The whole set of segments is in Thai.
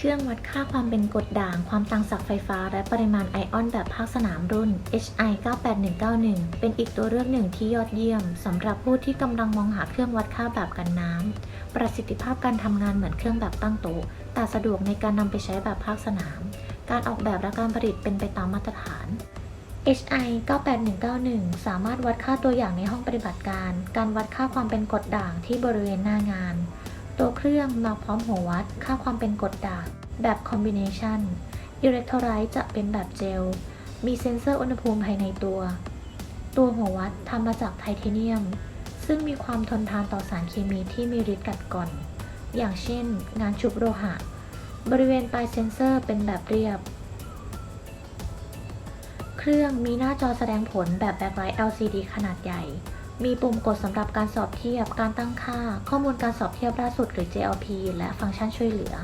เครื่องวัดค่าความเป็นกรดด่าง ความต่างศักย์ไฟฟ้า และปริมาณไอออนแบบภาคสนามรุ่น HI 98191 เป็นอีกตัวเลือกหนึ่งที่ยอดเยี่ยมสำหรับผู้ที่กำลังมองหาเครื่องวัดค่าแบบกันน้ำ ประสิทธิภาพการทำงานเหมือนเครื่องแบบตั้งโต๊ะ แต่สะดวกในการนำไปใช้แบบภาคสนาม การออกแบบและการผลิตเป็นไปตามมาตรฐาน HI 98191 สามารถวัดค่าตัวอย่างในห้องปฏิบัติการ การวัดค่าความเป็นกรดด่างที่บริเวณหน้างาน ตัวเครื่องมาพร้อมหัววัดค่าความเป็นกรดด่างแบบคอมบิเนชันอิเล็กโทรไลต์จะเป็นแบบเจล มีเซ็นเซอร์อุณหภูมิภายในตัว ตัวหัววัดทำมาจากไทเทเนียม ซึ่งมีความทนทานต่อสารเคมีที่มีฤทธิ์กัดกร่อน อย่างเช่น งานชุบโลหะ บริเวณปลายเซ็นเซอร์เป็นแบบเรียบ เครื่องมีหน้าจอแสดงผลแบบแบ็คไลท์ LCD ขนาดใหญ่ มีปุ่มกดสำหรับการสอบเทียบ การตั้งค่า ข้อมูลการสอบเทียบล่าสุดหรือ JLP และฟังก์ชันช่วยเหลือ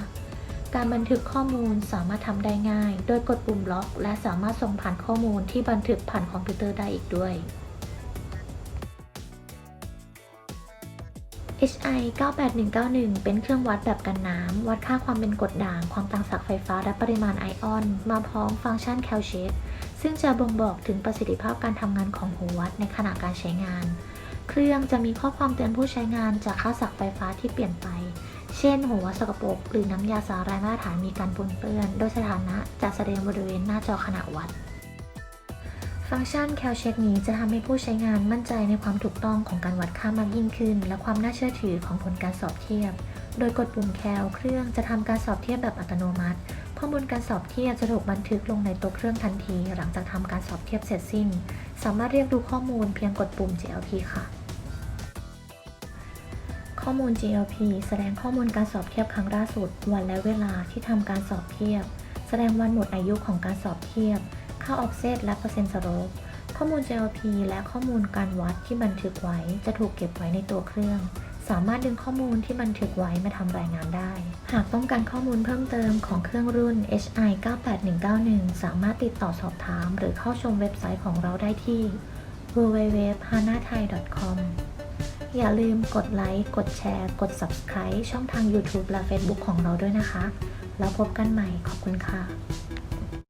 การบันทึกข้อมูลสามารถทำได้ง่าย โดยกดปุ่มล็อก และสามารถส่งผ่านข้อมูลที่บันทึกผ่านคอมพิวเตอร์ได้อีกด้วย HI 98191 เป็นเครื่องวัดแบบกันน้ำ วัดค่าความเป็นกรดด่าง ความต่างศักย์ไฟฟ้า และปริมาณไอออน มาพร้อมฟังก์ชันแคลเชตซึ่งจะบ่งบอกถึงประสิทธิภาพการทำงานของหัววัดในขณะการใช้งาน เครื่องจะมีข้อความเตือนผู้ใช้งานจากค่าศักย์ไฟฟ้าที่เปลี่ยนไป เช่น หัววัดสกปรกหรือน้ำยาสารายมาตรฐานมีการปนเปื้อน โดยสถานะจะแสดงบริเวณหน้าจอขณะวัด ฟังก์ชัน Cal Check นี้จะทำให้ผู้ใช้งานมั่นใจในความถูกต้องของการวัดค่ามากยิ่งขึ้น และความน่าเชื่อถือของผลการสอบเทียบ โดยกดปุ่ม Cal เครื่องจะทำการสอบเทียบแบบอัตโนมัติข้อมูลการสอบเทียบจะถูกบันทึกลงในตัวเครื่องทันที หลังจากทำการสอบเทียบเสร็จสิ้น สามารถเรียกดูข้อมูลเพียงกดปุ่ม JLP ค่ะ ข้อมูล GLP แสดงข้อมูลการสอบเทียบครั้งล่าสุด วันและเวลาที่ทำการสอบเทียบ แสดงวันหมดอายุของการสอบเทียบ ค่าออฟเซตและเปอร์เซ็นต์สโลปข้อมูล GLP และข้อมูลการวัดที่บันทึกไว้จะถูกเก็บไว้ในตัวเครื่อง สามารถดึงข้อมูลที่บันทึกไว้มาทำรายงานได้ หากต้องการข้อมูลเพิ่มเติมของเครื่องรุ่น HI 98191 สามารถติดต่อสอบถาม หรือเข้าชมเว็บไซต์ของเราได้ที่ www.hanathai.com อย่าลืมกดไลค์ กดแชร์ กด Subscribe ช่องทาง YouTube และ Facebook ของเราด้วยนะคะ แล้วพบกันใหม่ ขอบคุณค่ะ